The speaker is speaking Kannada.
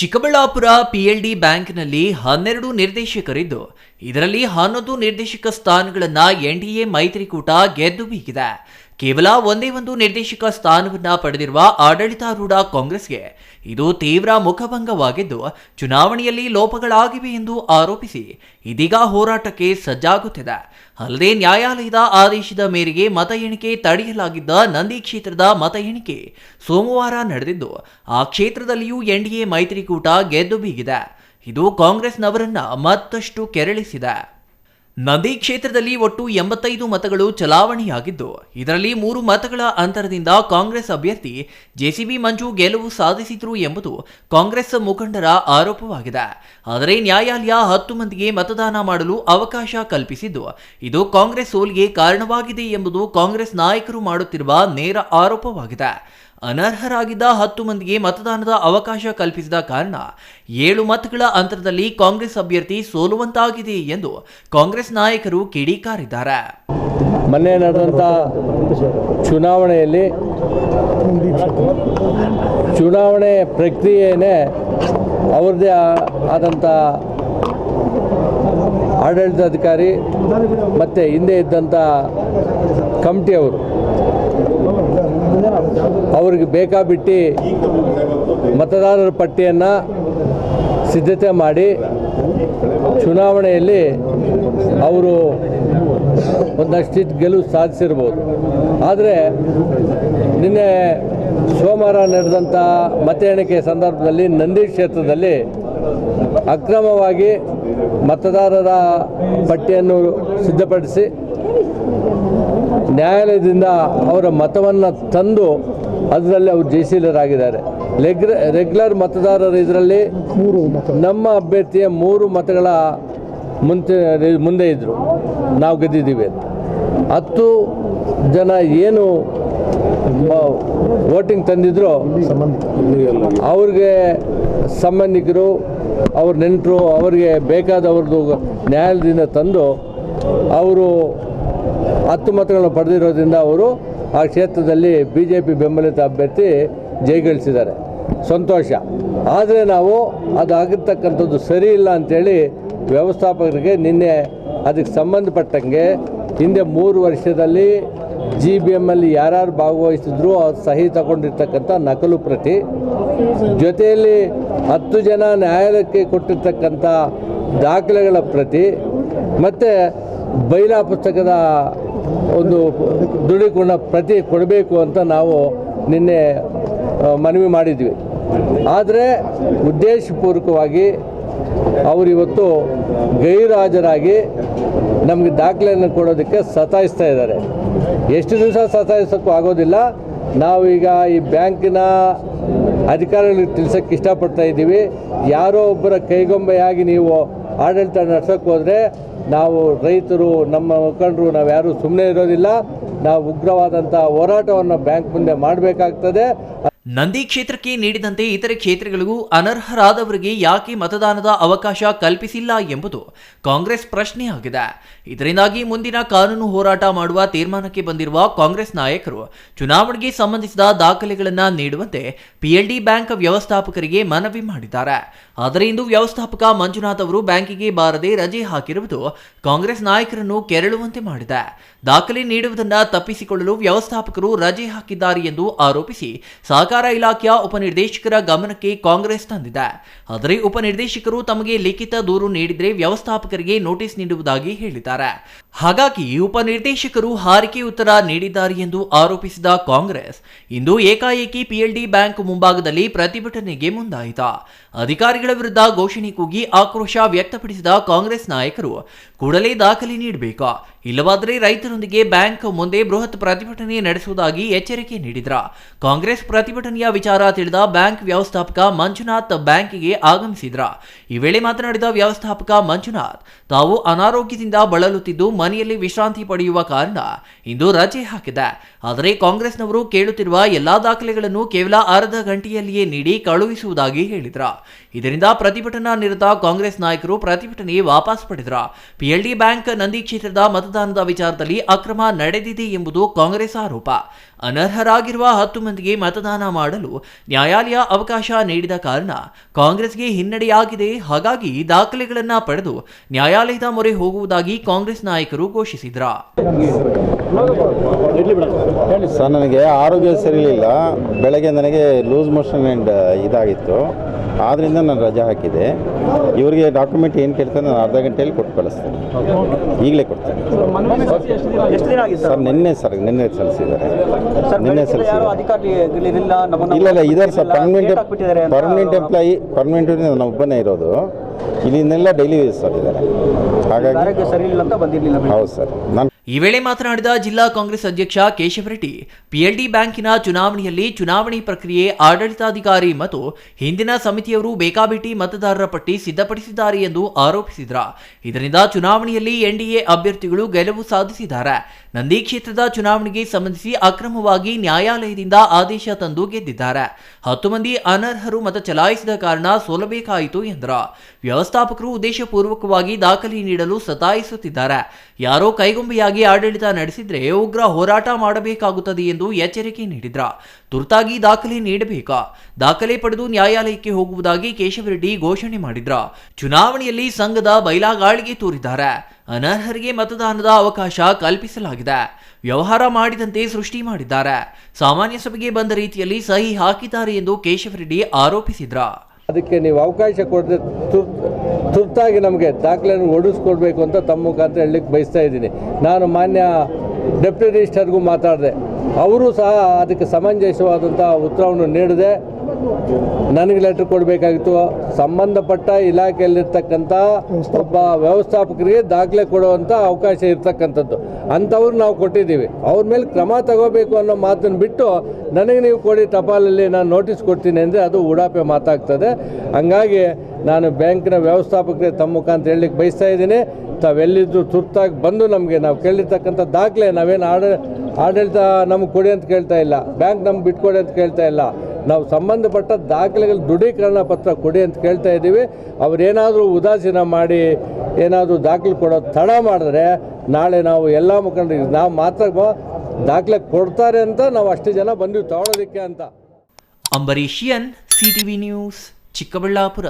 ಚಿಕ್ಕಬಳ್ಳಾಪುರ ಪಿಎಲ್ಡಿ ಬ್ಯಾಂಕ್ನಲ್ಲಿ ಹನ್ನೆರಡು ನಿರ್ದೇಶಕರಿದ್ದು, ಇದರಲ್ಲಿ ಹನ್ನೊಂದು ನಿರ್ದೇಶಕ ಸ್ಥಾನಗಳನ್ನು ಎನ್ಡಿಎ ಮೈತ್ರಿಕೂಟ ಗೆದ್ದು ಬೀಗಿದೆ. ಕೇವಲ ಒಂದೇ ಒಂದು ನಿರ್ದೇಶಕ ಸ್ಥಾನವನ್ನು ಪಡೆದಿರುವ ಆಡಳಿತಾರೂಢ ಕಾಂಗ್ರೆಸ್ಗೆ ಇದು ತೀವ್ರ ಮುಖಭಂಗವಾಗಿದ್ದು, ಚುನಾವಣೆಯಲ್ಲಿ ಲೋಪಗಳಾಗಿವೆ ಎಂದು ಆರೋಪಿಸಿ ಇದೀಗ ಹೋರಾಟಕ್ಕೆ ಸಜ್ಜಾಗುತ್ತಿದೆ. ಅಲ್ಲದೆ ನ್ಯಾಯಾಲಯದ ಆದೇಶದ ಮೇರೆಗೆ ಮತ ಎಣಿಕೆ ತಡೆಯಲಾಗಿದ್ದ ನಂದಿ ಕ್ಷೇತ್ರದ ಮತ ಎಣಿಕೆ ಸೋಮವಾರ ನಡೆದಿದ್ದು, ಆ ಕ್ಷೇತ್ರದಲ್ಲಿಯೂ ಎನ್ಡಿಎ ಮೈತ್ರಿಕೂಟ ಗೆದ್ದು ಬೀಗಿದೆ. ಇದು ಕಾಂಗ್ರೆಸ್ನವರನ್ನ ಮತ್ತಷ್ಟು ಕೆರಳಿಸಿದೆ. ನಂದಿ ಕ್ಷೇತ್ರದಲ್ಲಿ ಒಟ್ಟು ಎಂಬತ್ತೈದು ಮತಗಳು ಚಲಾವಣೆಯಾಗಿದ್ದು, ಇದರಲ್ಲಿ ಮೂರು ಮತಗಳ ಅಂತರದಿಂದ ಕಾಂಗ್ರೆಸ್ ಅಭ್ಯರ್ಥಿ ಜೆಸಿಬಿ ಮಂಜು ಗೆಲುವು ಸಾಧಿಸಿದ್ರು ಎಂಬುದು ಕಾಂಗ್ರೆಸ್ ಮುಖಂಡರ ಆರೋಪವಾಗಿದೆ. ಆದರೆ ನ್ಯಾಯಾಲಯ ಹತ್ತು ಮಂದಿಗೆ ಮತದಾನ ಮಾಡಲು ಅವಕಾಶ ಕಲ್ಪಿಸಿದ್ದು, ಇದು ಕಾಂಗ್ರೆಸ್ ಸೋಲಿಗೆ ಕಾರಣವಾಗಿದೆ ಎಂಬುದು ಕಾಂಗ್ರೆಸ್ ನಾಯಕರು ಮಾಡುತ್ತಿರುವ ನೇರ ಆರೋಪವಾಗಿದೆ. ಅನರ್ಹರಾಗಿದ್ದ ಹತ್ತು ಮಂದಿಗೆ ಮತದಾನದ ಅವಕಾಶ ಕಲ್ಪಿಸಿದ ಕಾರಣ ಏಳು ಮತಗಳ ಅಂತರದಲ್ಲಿ ಕಾಂಗ್ರೆಸ್ ಅಭ್ಯರ್ಥಿ ಸೋಲುವಂತಾಗಿದೆ ಎಂದು ಕಾಂಗ್ರೆಸ್ ನಾಯಕರು ಕಿಡಿಕಾರಿದ್ದಾರೆ. ಮೊನ್ನೆ ನಡೆದಂಥ ಚುನಾವಣೆಯಲ್ಲಿ ಚುನಾವಣೆ ಪ್ರಕ್ರಿಯೆಯೇ ಅವ್ರದ್ದೇ ಆದಂಥ ಆಡಳಿತಾಧಿಕಾರಿ ಮತ್ತು ಹಿಂದೆ ಇದ್ದಂಥ ಕಮಿಟಿಯವರು ಅವ್ರಿಗೆ ಬೇಕಾಬಿಟ್ಟು ಮತದಾರರ ಪಟ್ಟಿಯನ್ನು ಸಿದ್ಧತೆ ಮಾಡಿ ಚುನಾವಣೆಯಲ್ಲಿ ಅವರು ಒಂದಷ್ಟು ಗೆಲುವು ಸಾಧಿಸಿರ್ಬೋದು. ಆದರೆ ನಿನ್ನೆ ಸೋಮವಾರ ನಡೆದಂಥ ಮತ ಎಣಿಕೆ ಸಂದರ್ಭದಲ್ಲಿ ನಂದಿ ಕ್ಷೇತ್ರದಲ್ಲಿ ಅಕ್ರಮವಾಗಿ ಮತದಾರರ ಪಟ್ಟಿಯನ್ನು ಸಿದ್ಧಪಡಿಸಿ ನ್ಯಾಯಾಲಯದಿಂದ ಅವರ ಮತವನ್ನು ತಂದು ಅದರಲ್ಲಿ ಅವರು ಜಯಶೀಲರಾಗಿದ್ದಾರೆ ಆಗಿದ್ದಾರೆ. ರೆಗ್ಯುಲರ್ ಮತದಾರರು ಇದರಲ್ಲಿ ನಮ್ಮ ಅಭ್ಯರ್ಥಿಯ ಮೂರು ಮತಗಳ ಮುಂಚೆ ಮುಂದೆ ಇದ್ದರು ನಾವು ಗೆದ್ದಿದ್ದೀವಿ ಅಂತ. ಹತ್ತು ಜನ ಏನು ವೋಟಿಂಗ್ ತಂದಿದ್ರು ಅವ್ರಿಗೆ ಸಂಬಂಧಿಕರು ಅವ್ರ ನೆಂಟರು ಅವರಿಗೆ ಬೇಕಾದವ್ರದ್ದು ನ್ಯಾಯಾಲಯದಿಂದ ತಂದು ಅವರು ಹತ್ತು ಮತಗಳನ್ನು ಪಡೆದಿರೋದ್ರಿಂದ ಅವರು ಆ ಕ್ಷೇತ್ರದಲ್ಲಿ ಬಿ ಜೆ ಪಿ ಬೆಂಬಲಿತ ಅಭ್ಯರ್ಥಿ ಜಯಗಳಿಸಿದ್ದಾರೆ. ಸಂತೋಷ. ಆದರೆ ನಾವು ಅದಾಗಿರ್ತಕ್ಕಂಥದ್ದು ಸರಿ ಇಲ್ಲ ಅಂಥೇಳಿ ವ್ಯವಸ್ಥಾಪಕರಿಗೆ ನಿನ್ನೆ ಅದಕ್ಕೆ ಸಂಬಂಧಪಟ್ಟಂಗೆ ಹಿಂದೆ ಮೂರು ವರ್ಷದಲ್ಲಿ ಜಿ ಬಿ ಎಮ್ಮಲ್ಲಿ ಯಾರ್ಯಾರು ಭಾಗವಹಿಸಿದ್ರು ಅವ್ರು ಸಹಿ ತಗೊಂಡಿರ್ತಕ್ಕಂಥ ನಕಲು ಪ್ರತಿ. ಜೊತೆಯಲ್ಲಿ ಹತ್ತು ಜನ ನ್ಯಾಯಾಲಯಕ್ಕೆ ಕೊಟ್ಟಿರ್ತಕ್ಕಂಥ ದಾಖಲೆಗಳ ಪ್ರತಿ. ಮತ್ತು ಬೈಲಾ ಪುಸ್ತಕದ ಒಂದು ದೃಢೀಕರಣ ಪ್ರತಿ ಕೊಡಬೇಕು ಅಂತ ನಾವು ನಿನ್ನೆ ಮನವಿ ಮಾಡಿದ್ವಿ. ಆದರೆ ಉದ್ದೇಶಪೂರ್ವಕವಾಗಿ ಅವರಿವತ್ತು ಗೈರಾಜರಾಗಿ ನಮಗೆ ದಾಖಲೆಯನ್ನು ಕೊಡೋದಕ್ಕೆ ಸತಾಯಿಸ್ತಾ ಇದ್ದಾರೆ. ಎಷ್ಟು ದಿವಸ ಸತಾಯಿಸೋಕ್ಕೂ ಆಗೋದಿಲ್ಲ. ನಾವೀಗ ಈ ಬ್ಯಾಂಕಿನ ಅಧಿಕಾರಿಗಳಿಗೆ ತಿಳಿಸೋಕ್ಕೆ ಇಷ್ಟಪಡ್ತಾ ಇದ್ದೀವಿ. ಯಾರೋ ಒಬ್ಬರ ಕೈಗೊಂಬೆಯಾಗಿ ನೀವು ಆಡಳಿತ ನಡೆಸೋಕ್ಕೆ ಹೋದರೆ ನಾವು ರೈತರು ನಮ್ಮ ಮುಖಂಡರು ನಾವು ಯಾರು ಸುಮ್ಮನೆ ಇರೋದಿಲ್ಲ. ನಾವು ಉಗ್ರವಾದಂಥ ಹೋರಾಟವನ್ನು ಬ್ಯಾಂಕ್ ಮುಂದೆ ಮಾಡಬೇಕಾಗ್ತದೆ. ನಂದಿ ಕ್ಷೇತ್ರಕ್ಕೆ ನೀಡಿದಂತೆ ಇತರೆ ಕ್ಷೇತ್ರಗಳಿಗೂ ಅನರ್ಹರಾದವರಿಗೆ ಯಾಕೆ ಮತದಾನದ ಅವಕಾಶ ಕಲ್ಪಿಸಿಲ್ಲ ಎಂಬುದು ಕಾಂಗ್ರೆಸ್ ಪ್ರಶ್ನೆಯಾಗಿದೆ. ಇದರಿಂದಾಗಿ ಮುಂದಿನ ಕಾನೂನು ಹೋರಾಟ ಮಾಡುವ ತೀರ್ಮಾನಕ್ಕೆ ಬಂದಿರುವ ಕಾಂಗ್ರೆಸ್ ನಾಯಕರು ಚುನಾವಣೆಗೆ ಸಂಬಂಧಿಸಿದ ದಾಖಲೆಗಳನ್ನು ನೀಡುವಂತೆ ಪಿಎಲ್ಡಿ ಬ್ಯಾಂಕ್ ವ್ಯವಸ್ಥಾಪಕರಿಗೆ ಮನವಿ ಮಾಡಿದ್ದಾರೆ. ಆದರೆ ಇಂದು ವ್ಯವಸ್ಥಾಪಕ ಮಂಜುನಾಥ್ ಅವರು ಬ್ಯಾಂಕಿಗೆ ಬಾರದೆ ರಜೆ ಹಾಕಿರುವುದು ಕಾಂಗ್ರೆಸ್ ನಾಯಕರನ್ನು ಕೆರಳುವಂತೆ ಮಾಡಿದೆ. ದಾಖಲೆ ನೀಡುವುದನ್ನು ತಪ್ಪಿಸಿಕೊಳ್ಳಲು ವ್ಯವಸ್ಥಾಪಕರು ರಜೆ ಹಾಕಿದ್ದಾರೆ ಎಂದು ಆರೋಪಿಸಿ ಸಹಕಾರ ಇಲಾಖೆಯ ಉಪನಿರ್ದೇಶಕರ ಗಮನಕ್ಕೆ ಕಾಂಗ್ರೆಸ್ ತಂದಿದೆ. ಆದರೆ ಉಪನಿರ್ದೇಶಕರು ತಮಗೆ ಲಿಖಿತ ದೂರು ನೀಡಿದರೆ ವ್ಯವಸ್ಥಾಪಕರಿಗೆ ನೋಟಿಸ್ ನೀಡುವುದಾಗಿ ಹೇಳಿದ್ದಾರೆ. ಹಾಗಾಗಿ ಉಪನಿರ್ದೇಶಕರು ಹಾರಿಕೆ ಉತ್ತರ ನೀಡಿದ್ದಾರೆ ಎಂದು ಆರೋಪಿಸಿದ ಕಾಂಗ್ರೆಸ್, ಇಂದು ಏಕಾಏಕಿ ಪಿಎಲ್ಡಿ ಬ್ಯಾಂಕ್ ಮುಂಭಾಗದಲ್ಲಿ ಪ್ರತಿಭಟನೆಗೆ ಮುಂದಾಯಿತು. ಅಧಿಕಾರಿಗಳ ವಿರುದ್ಧ ಘೋಷಣೆ ಕೂಗಿ ಆಕ್ರೋಶ ವ್ಯಕ್ತಪಡಿಸಿದ ಕಾಂಗ್ರೆಸ್ ನಾಯಕರು, ಕೂಡಲೇ ದಾಖಲೆ ನೀಡಬೇಕು? ಇಲ್ಲವಾದರೆ ರೈತರೊಂದಿಗೆ ಬ್ಯಾಂಕ್ ಮುಂದೆ ಬೃಹತ್ ಪ್ರತಿಭಟನೆ ನಡೆಸುವುದಾಗಿ ಎಚ್ಚರಿಕೆ ನೀಡಿದ್ರ? ಕಾಂಗ್ರೆಸ್ ಪ್ರತಿಭಟನೆಯ ವಿಚಾರ ತಿಳಿದ ಬ್ಯಾಂಕ್ ವ್ಯವಸ್ಥಾಪಕ ಮಂಜುನಾಥ್ ಬ್ಯಾಂಕಿಗೆ ಆಗಮಿಸಿದ್ರ. ಈ ವೇಳೆ ಮಾತನಾಡಿದ ವ್ಯವಸ್ಥಾಪಕ ಮಂಜುನಾಥ್, ತಾವು ಅನಾರೋಗ್ಯದಿಂದ ಬಳಲುತ್ತಿದ್ದು ಮನೆಯಲ್ಲಿ ವಿಶ್ರಾಂತಿ ಪಡೆಯುವ ಕಾರಣ ಇಂದು ರಜೆ ಹಾಕಿದೆ. ಆದರೆ ಕಾಂಗ್ರೆಸ್ನವರು ಕೇಳುತ್ತಿರುವ ಎಲ್ಲಾ ದಾಖಲೆಗಳನ್ನು ಕೇವಲ ಅರ್ಧ ಗಂಟೆಯಲ್ಲಿಯೇ ನೀಡಿ ಕಳುಹಿಸುವುದಾಗಿ ಹೇಳಿದ್ರ. ಇದರಿಂದ ಪ್ರತಿಭಟನಾ ನಿರತ ಕಾಂಗ್ರೆಸ್ ನಾಯಕರು ಪ್ರತಿಭಟನೆ ವಾಪಸ್ ಪಡೆದ್ರ. ಪಿಎಲ್ಡಿ ಬ್ಯಾಂಕ್ ನಂದಿ ಕ್ಷೇತ್ರದ ಮತದಾನದ ವಿಚಾರದಲ್ಲಿ ಅಕ್ರಮ ನಡೆದಿದೆ ಎಂಬುದು ಕಾಂಗ್ರೆಸ್ ಆರೋಪ. ಅನರ್ಹರಾಗಿರುವ ಹತ್ತು ಮಂದಿಗೆ ಮತದಾನ ಮಾಡಲು ನ್ಯಾಯಾಲಯ ಅವಕಾಶ ನೀಡಿದ ಕಾರಣ ಕಾಂಗ್ರೆಸ್ಗೆ ಹಿನ್ನಡೆಯಾಗಿದೆ. ಹಾಗಾಗಿ ದಾಖಲೆಗಳನ್ನು ಪಡೆದು ನ್ಯಾಯಾಲಯದ ಮೊರೆ ಹೋಗುವುದಾಗಿ ಕಾಂಗ್ರೆಸ್ ನಾಯಕರು ಘೋಷಿಸಿದ್ರ. ಸರ್, ನನಗೆ ಆರೋಗ್ಯ ಸರಿಯಿಲ್ಲ ಬೆಳಗ್ಗೆ ನನಗೆ ಲೂಸ್ ಮೋಷನ್ ಆ್ಯಂಡ್ ಇದಾಗಿತ್ತು. ಆದ್ದರಿಂದ ನಾನು ರಜೆ ಹಾಕಿದೆ. ಇವರಿಗೆ ಡಾಕ್ಯುಮೆಂಟ್ ಏನು ಕೇಳ್ತಾರೆ ನಾನು ಅರ್ಧ ಗಂಟೆಯಲ್ಲಿ ಕೊಟ್ಟು ಕಳಿಸ್ತೇನೆ. ಈಗಲೇ ಕೊಡ್ತೇನೆ. ಎಷ್ಟು ದಿನ ಆಗಿತ್ತು ಸರ್? ನಿನ್ನೆ ಸರ್ ನಿನ್ನೆ ಸಲ್ಲಿಸಿದ್ದಾರೆ. ಸರ್ ನಿನ್ನೆ ಸಲ್ಲಿಸಿದ್ದಾರೆ. ಇಲ್ಲ ಇಲ್ಲ ಇದ್ದಾರೆ sir permanent permanent employee permanent ನಾನು ಒಬ್ಬನೇ ಇರೋದು. ಇಲ್ಲಿಂದೆಲ್ಲ ಡೈಲಿ ಸರ್ ಇದ್ದಾರೆ. ಹಾಗಾಗಿ ಆರೋಗ್ಯ ಸರಿ ಇಲ್ಲ ಅಂತ ಬಂದಿರಲಿಲ್ಲ ಹೌದು ಸರ್. ನಾನು ಈ ವೇಳೆ ಮಾತನಾಡಿದ ಜಿಲ್ಲಾ ಕಾಂಗ್ರೆಸ್ ಅಧ್ಯಕ್ಷ ಕೇಶವರೆಡ್ಡಿ ಪಿಎಲ್ಡಿ ಬ್ಯಾಂಕಿನ ಚುನಾವಣೆಯಲ್ಲಿ ಚುನಾವಣೆ ಪ್ರಕ್ರಿಯೆ ಆಡಳಿತಾಧಿಕಾರಿ ಮತ್ತು ಹಿಂದಿನ ಸಮಿತಿಯವರು ಬೇಕಾಬಿಟ್ಟಿ ಮತದಾರರ ಪಟ್ಟಿ ಸಿದ್ಧಪಡಿಸಿದ್ದಾರೆ ಎಂದು ಆರೋಪಿಸಿದ್ರ. ಇದರಿಂದ ಚುನಾವಣೆಯಲ್ಲಿ ಎನ್ಡಿಎ ಅಭ್ಯರ್ಥಿಗಳು ಗೆಲುವು ಸಾಧಿಸಿದ್ದಾರೆ. ನಂದಿ ಕ್ಷೇತ್ರದ ಚುನಾವಣೆಗೆ ಸಂಬಂಧಿಸಿ ಅಕ್ರಮವಾಗಿ ನ್ಯಾಯಾಲಯದಿಂದ ಆದೇಶ ತಂದು ಗೆದ್ದಿದ್ದಾರೆ. ಹತ್ತು ಮಂದಿ ಅನರ್ಹರು ಮತ ಚಲಾಯಿಸಿದ ಕಾರಣ ಸೋಲಬೇಕಾಯಿತು ಎಂದ್ರ. ವ್ಯವಸ್ಥಾಪಕರು ಉದ್ದೇಶಪೂರ್ವಕವಾಗಿ ದಾಖಲೆ ನೀಡಲು ಸತಾಯಿಸುತ್ತಿದ್ದಾರೆ. ಯಾರೋ ಕೈಗೊಂಬೆಯಾಗಿ ಆಡಳಿತ ನಡೆಸಿದ್ರೆ ಉಗ್ರ ಹೋರಾಟ ಮಾಡಬೇಕಾಗುತ್ತದೆ ಎಂದು ಎಚ್ಚರಿಕೆ ನೀಡಿದ್ರ. ತುರ್ತಾಗಿ ದಾಖಲೆ ನೀಡಬೇಕಾ? ದಾಖಲೆ ಪಡೆದು ನ್ಯಾಯಾಲಯಕ್ಕೆ ಹೋಗುವುದಾಗಿ ಕೇಶವರೆಡ್ಡಿ ಘೋಷಣೆ ಮಾಡಿದ್ರ. ಚುನಾವಣೆಯಲ್ಲಿ ಸಂಘದ ಬೈಲಾಗಾಳಿಗೆ ತೋರಿದ್ದಾರೆ. ಅನರ್ಹರಿಗೆ ಮತದಾನದ ಅವಕಾಶ ಕಲ್ಪಿಸಲಾಗಿದೆ. ವ್ಯವಹಾರ ಮಾಡಿದಂತೆ ಸೃಷ್ಟಿ ಮಾಡಿದ್ದಾರೆ. ಸಾಮಾನ್ಯ ಸಭೆಗೆ ಬಂದ ರೀತಿಯಲ್ಲಿ ಸಹಿ ಹಾಕಿದ್ದಾರೆ ಎಂದು ಕೇಶವರೆಡ್ಡಿ ಆರೋಪಿಸಿದ್ರ. ಅದಕ್ಕೆ ನೀವು ಅವಕಾಶ ಕೊಡದೆ ತುರ್ತು ತುರ್ತಾಗಿ ನಮಗೆ ದಾಖಲೆಯನ್ನು ಒಡಿಸ್ಕೊಡ್ಬೇಕು ಅಂತ ತಮ್ಮ ಮುಖಾಂತರ ಹೇಳಲಿಕ್ಕೆ ಬಯಸ್ತಾ ಇದ್ದೀನಿ. ನಾನು ಮಾನ್ಯ ಡೆಪ್ಟಿ ರಿಜಿಸ್ಟರ್ಗೂ ಮಾತಾಡಿದೆ. ಅವರು ಸಹ ಅದಕ್ಕೆ ಸಮಂಜಸವಾದಂಥ ಉತ್ತರವನ್ನು ನೀಡದೆ ನನಗೆ ಲೆಟ್ರ್ ಕೊಡಬೇಕಾಗಿತ್ತು. ಸಂಬಂಧಪಟ್ಟ ಇಲಾಖೆಯಲ್ಲಿರ್ತಕ್ಕಂಥ ಒಬ್ಬ ವ್ಯವಸ್ಥಾಪಕರಿಗೆ ದಾಖಲೆ ಕೊಡುವಂಥ ಅವಕಾಶ ಇರ್ತಕ್ಕಂಥದ್ದು. ಅಂಥವ್ರು ನಾವು ಕೊಟ್ಟಿದ್ದೀವಿ. ಅವ್ರ ಮೇಲೆ ಕ್ರಮ ತಗೋಬೇಕು ಅನ್ನೋ ಮಾತನ್ನು ಬಿಟ್ಟು ನನಗೆ ನೀವು ಕೊಡಿ ಟಪಾಲಲ್ಲಿ ನಾನು ನೋಟಿಸ್ ಕೊಡ್ತೀನಿ ಅಂದರೆ ಅದು ಉಡಾಪೆ ಮಾತಾಗ್ತದೆ. ಹಂಗಾಗಿ ನಾನು ಬ್ಯಾಂಕ್ನ ವ್ಯವಸ್ಥಾಪಕರಿಗೆ ತಮ್ಮ ಮುಖಾಂತರ ಹೇಳಲಿಕ್ಕೆ ಬಯಸ್ತಾ ಇದ್ದೀನಿ. ತಾವೆಲ್ಲಿದ್ದು ತುರ್ತಾಗಿ ಬಂದು ನಮಗೆ ನಾವು ಕೇಳಿರ್ತಕ್ಕಂಥ ದಾಖಲೆ ನಾವೇನು ಆಡ, ಆಡಳಿತ ನಮ್ಗೆ ಕೊಡಿ ಅಂತ ಕೇಳ್ತಾ ಇಲ್ಲ. ಬ್ಯಾಂಕ್ ನಮ್ಗೆ ಬಿಟ್ಕೊಡಿ ಅಂತ ಕೇಳ್ತಾ ಇಲ್ಲ. ನಾವು ಸಂಬಂಧಪಟ್ಟ ದಾಖಲೆಗಳು ದೃಢೀಕರಣ ಪತ್ರ ಕೊಡಿ ಅಂತ ಕೇಳ್ತಾ ಇದ್ದೀವಿ. ಅವರೇನಾದರೂ ಉದಾಸೀನ ಮಾಡಿ ಏನಾದರೂ ದಾಖಲೆ ಕೊಡೋ ತಡ ಮಾಡಿದ್ರೆ ನಾಳೆ ನಾವು ಎಲ್ಲ ಮುಖಂಡರಿಗೆ, ನಾವು ಮಾತ್ರ ದಾಖಲೆ ಕೊಡ್ತಾರೆ ಅಂತ ನಾವು ಅಷ್ಟು ಜನ ಬಂದಿವಿ ತಗೊಳೋದಕ್ಕೆ ಅಂತ. ಅಂಬರೀಷಿಯನ್ ಸಿಟಿವಿ ನ್ಯೂಸ್, ಚಿಕ್ಕಬಳ್ಳಾಪುರ.